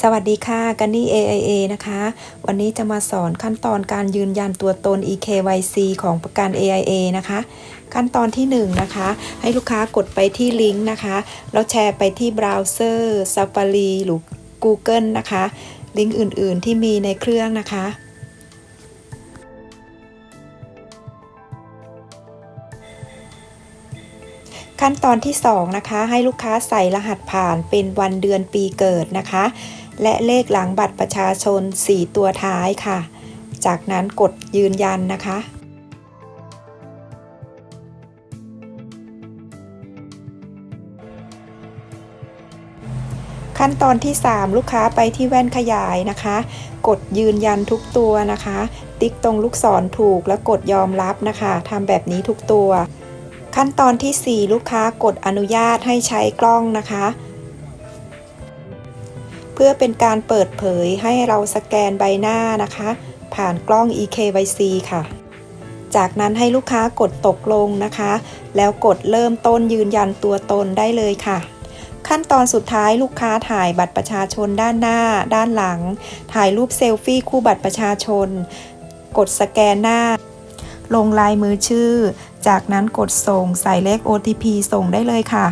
สวัสดีค่ะกันนี่ AIA นะคะ วันนี้จะมาสอนขั้นตอนการยืนยันตัวตน eKYC ของประกัน AIA นะคะ ขั้นตอนที่1นะคะ ให้ลูกค้ากดไปที่ลิงก์นะคะ แล้วแชร์ไปที่เบราว์เซอร์ Safari หรือ Google นะคะ ลิงก์อื่นๆที่มีในเครื่องนะคะ ขั้นตอนที่ 2 นะคะ ให้ลูกค้าใส่รหัสผ่านเป็นวันเดือนปีเกิดนะคะ และเลขหลังบัตรประชาชน 4 ตัวท้ายค่ะ จากนั้นกดยืนยันนะคะ ขั้นตอนที่ 3 ลูกค้าไปที่แว่นขยายนะคะ กดยืนยันทุกตัวนะคะ ติ๊กตรงลูกศรถูกแล้วกดยอมรับนะคะทำแบบนี้ทุกตัว ขั้นตอนที่ 4 ลูกค้ากดอนุญาตให้ใช้กล้องนะคะ เพื่อเป็นการเปิดเผยให้เราสแกนใบหน้านะคะ ผ่านกล้อง eKYC ค่ะ จากนั้นให้ลูกค้ากดตกลงนะคะ แล้วกดเริ่มต้นยืนยันตัวตนได้เลยค่ะขั้นตอนสุดท้ายลูกค้าถ่ายบัตรประชาชนด้านหน้า ด้านหลัง ถ่ายรูปเซลฟี่คู่บัตรประชาชน กดสแกนหน้า ลงลายมือชื่อ จากนั้นกดส่งใส่เลข OTP ส่งได้เลยค่ะ